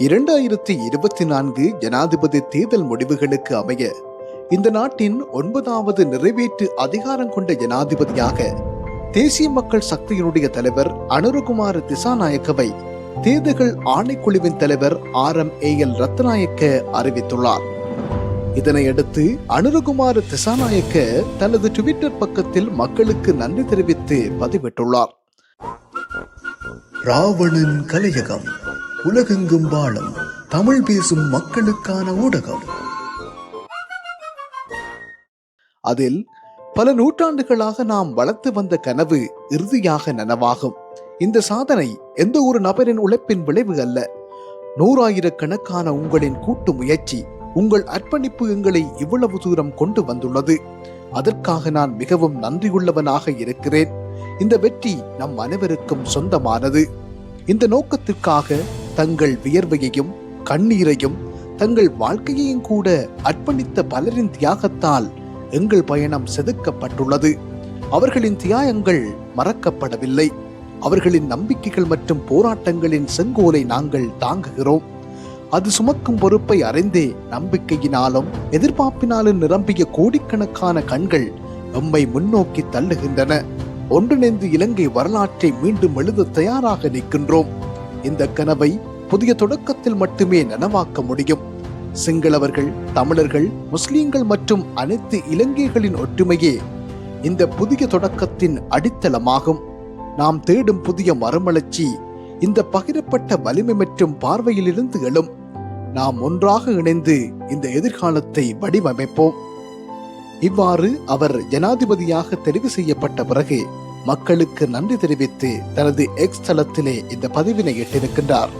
இரண்டாயிரத்தி இருபத்தி நான்கு ஜனாதிபதி தேர்தல் முடிவுகளுக்கு அமைய இந்த நாட்டின் ஒன்பதாவது நிறைவேற்று அதிகாரம் கொண்ட ஜனாதிபதியாக தேசிய மக்கள் சக்தியினுடைய தலைவர் அனுருகுமார் திசாநாயக்கவை தேர்தல்கள் ஆணைக்குழுவின் தலைவர் R M A L Ratnayake அறிவித்துள்ளார். இதனையடுத்து அனுருகுமார் திசாநாயக்க தனது ட்விட்டர் பக்கத்தில் மக்களுக்கு நன்றி தெரிவித்து பதிவிட்டுள்ளார். ராவணன் கலையகம். உலகெங்கும் வாழும் தமிழ் பேசும் மக்களுக்கான ஊடகம். அதில் பல நூற்றாண்டுகளாக நாம் வளர்த்து வந்த கனவு இறுதியாக நனவாகும். இந்த சாதனை எந்த ஒரு நபரின் உழைப்பின் விளைவு அல்ல. நூறாயிரக்கணக்கான உங்களின் கூட்டு முயற்சி உங்கள் அர்ப்பணிப்பு எங்களை இவ்வளவு தூரம் கொண்டு வந்துள்ளது. அதற்காக நான் மிகவும் நன்றியுள்ளவனாக இருக்கிறேன். இந்த வெற்றி நம் அனைவருக்கும் சொந்தமானது. இந்த நோக்கத்திற்காக தங்கள் வியர்வையையும் கண்ணீரையும் தங்கள் வாழ்க்கையையும் கூட அர்ப்பணித்த பலரின் தியாகத்தால் எங்கள் பயணம் செதுக்கப்பட்டுள்ளது. அவர்களின் தியாகங்கள் மறக்கப்படவில்லை. அவர்களின் நம்பிக்கைகள் மற்றும் போராட்டங்களின் செங்கோலை நாங்கள் தாங்குகிறோம். அது சுமக்கும் பொறுப்பை அறிந்தே நம்பிக்கையினாலும் எதிர்பார்ப்பினாலும் நிரம்பிய கோடிக்கணக்கான கண்கள் எம்மை முன்னோக்கி தள்ளுகின்றன. ஒன்றிணைந்து இலங்கை வரலாற்றை மீண்டும் எழுத தயாராக நிற்கின்றோம். இந்த கனவை புதிய தொடக்கத்தில் மட்டுமே நனவாக்க முடியும். சிங்களவர்கள் தமிழர்கள் முஸ்லிம்கள் மற்றும் அனைத்து இலங்கைகளின் ஒற்றுமையே இந்த புதிய தொடக்கத்தின் அடித்தளமாகும். நாம் தேடும் புதிய மறுமலர்ச்சி இந்த பகிரப்பட்ட வலிமை மற்றும் பார்வையிலிருந்து எழும். நாம் ஒன்றாக இணைந்து இந்த எதிர்காலத்தை வடிவமைப்போம். இவ்வாறு அவர் ஜனாதிபதியாக தெரிவு செய்யப்பட்ட பிறகு மக்களுக்கு நன்றி தெரிவித்து தனது எக்ஸ் தளத்திலே இந்த பதிவினை இட்டிருக்கின்றார்